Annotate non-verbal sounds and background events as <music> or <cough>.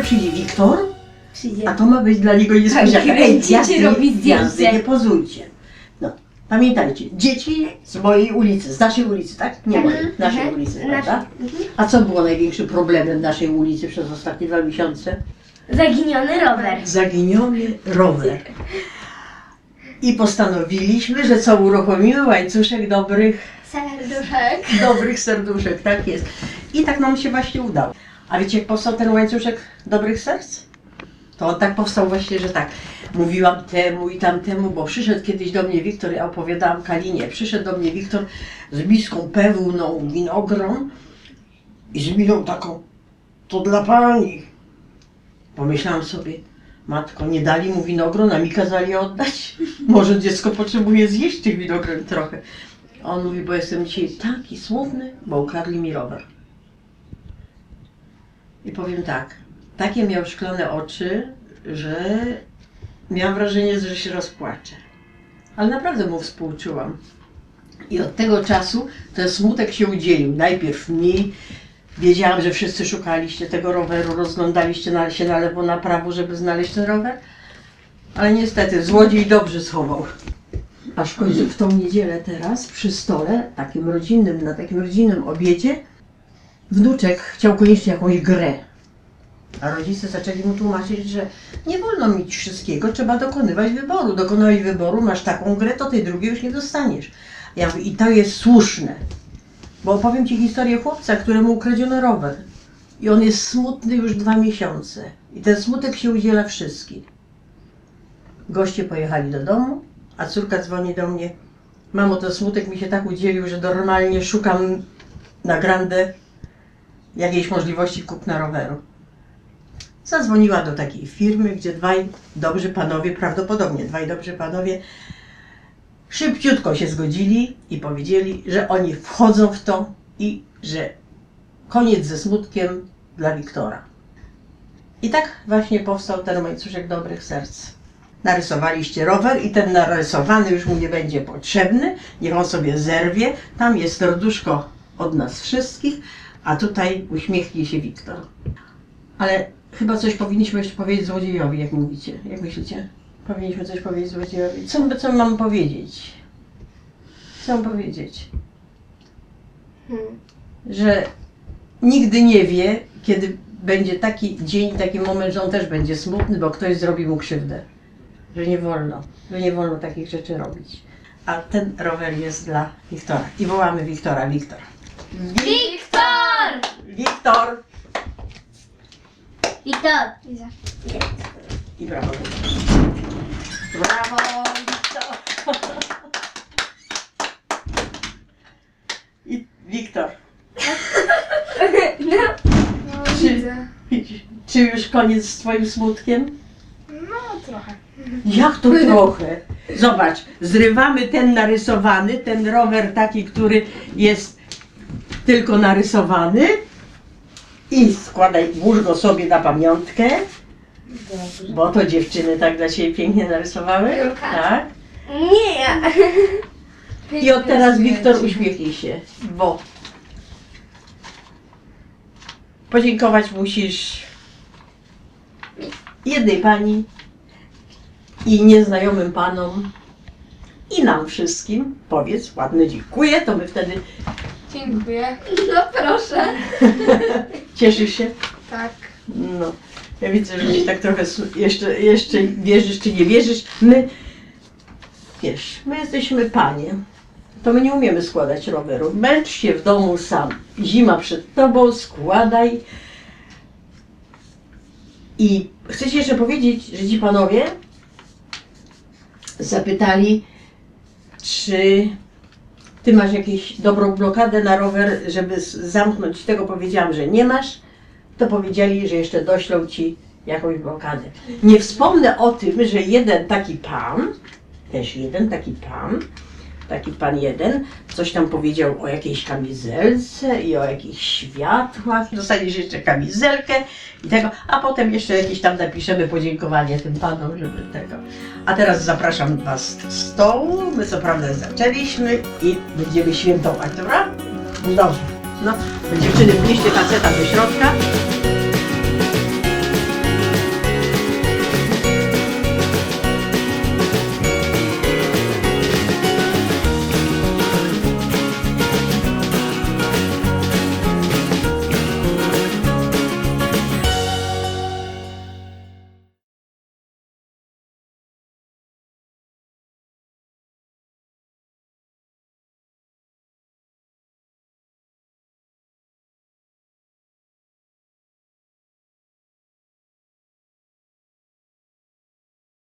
przyjdzie Wiktor, Przyjdzie. a to ma być dla niego niespodzianka. Tak, dzieci jazdy, robi zdjęcie. nie pozujcie. No, pamiętajcie, dzieci z mojej ulicy, z naszej ulicy, tak? Nie mojej, Mhm, naszej mhm, ulicy, prawda? mhm. A co było największym problemem naszej ulicy przez ostatnie dwa miesiące? Zaginiony rower. Zaginiony rower. I postanowiliśmy, że co uruchomimy łańcuszek dobrych, Serduszek. dobrych serduszek, tak jest. I tak nam się właśnie udało. A wiecie, jak powstał ten łańcuszek dobrych serc? To on tak powstał właśnie, że tak. Mówiłam temu i tamtemu, bo przyszedł kiedyś do mnie Wiktor, ja opowiadałam Kalinie, przyszedł do mnie Wiktor z miską pełną winogron i z miną taką, to dla pani. Pomyślałam sobie, matko, nie dali mu winogron, a mi kazali oddać. <laughs> Może dziecko potrzebuje zjeść tych winogron trochę. On mówi, bo jestem dzisiaj taki smutny, bo ukradli mi rower. I powiem tak, takie miał szklane oczy, że miałam wrażenie, że się rozpłaczę. Ale naprawdę mu współczułam. I od tego czasu ten smutek się udzielił. Najpierw mi, wiedziałam, że wszyscy szukaliście tego roweru, rozglądaliście na, się na lewo, na prawo, żeby znaleźć ten rower. Ale niestety złodziej dobrze schował. Aż w końcu w tą niedzielę teraz przy stole, takim rodzinnym, na takim rodzinnym obiedzie, wnuczek chciał koniecznie jakąś grę. A rodzice zaczęli mu tłumaczyć, że nie wolno mieć wszystkiego, trzeba dokonywać wyboru. Dokonałeś wyboru, masz taką grę, to tej drugiej już nie dostaniesz. Ja mówię, i to jest słuszne. Bo opowiem Ci historię chłopca, któremu ukradziono rower. I on jest smutny już dwa miesiące. I ten smutek się udziela wszystkim. Goście pojechali do domu, a córka dzwoni do mnie. Mamo, ten smutek mi się tak udzielił, że normalnie szukam na grandę jakiejś możliwości kupna roweru. Zadzwoniła do takiej firmy, gdzie dwaj dobrzy panowie, prawdopodobnie dwaj dobrzy panowie, szybciutko się zgodzili i powiedzieli, że oni wchodzą w to i że koniec ze smutkiem dla Wiktora. I tak właśnie powstał ten łańcuszek dobrych serc. Narysowaliście rower i ten narysowany już mu nie będzie potrzebny, niech on sobie zerwie. Tam jest serduszko od nas wszystkich, a tutaj uśmiechnie się Wiktor. Ale chyba coś powinniśmy jeszcze powiedzieć złodziejowi, jak mówicie. Jak myślicie? Powinniśmy coś powiedzieć złodziejowi. Co, co mam powiedzieć? Co mam powiedzieć? Hmm. Że nigdy nie wie, kiedy będzie taki dzień, taki moment, że on też będzie smutny, bo ktoś zrobi mu krzywdę. Że nie wolno, że nie wolno takich rzeczy robić. A ten rower jest dla Wiktora. I wołamy Wiktora, Wiktor. Wiktor! Wiktor! Wiktor! I brawo. Brawo, Wiktor. I Wiktor, No, Czy- widzę. czy już koniec z twoim smutkiem? No, trochę. Jak to trochę? Zobacz, zrywamy ten narysowany, ten rower taki, który jest tylko narysowany i składaj, włóż go sobie na pamiątkę, Dobrze. bo to dziewczyny tak dla Ciebie pięknie narysowały, Julka. tak? Nie ja. I od teraz Wiktor uśmiechnij się, bo podziękować musisz jednej pani i nieznajomym panom i nam wszystkim. Powiedz ładne dziękuję, to my wtedy Dziękuję. No proszę. <laughs> cieszysz się. Tak. No, ja widzę, że ci tak trochę su- jeszcze, jeszcze wierzysz czy nie wierzysz. My, wiesz, my jesteśmy panie. To my nie umiemy składać roweru. Męcz się w domu sam. Zima przed tobą, składaj. I chcę ci jeszcze powiedzieć, że ci panowie zapytali, czy ty masz jakąś dobrą blokadę na rower, żeby zamknąć tego. Powiedziałam, że nie masz to powiedzieli, że jeszcze doślą ci jakąś blokadę. Nie wspomnę o tym, że jeden taki pan, też jeden taki pan, taki pan jeden, coś tam powiedział o jakiejś kamizelce i o jakichś światłach. Dostaniesz jeszcze kamizelkę i tego, a potem jeszcze jakieś tam napiszemy podziękowanie tym panom, żeby tego. A teraz zapraszam Was do stołu. My co prawda zaczęliśmy i będziemy świętować, dobra? Dobrze. No, dziewczyny, wnieście faceta do środka.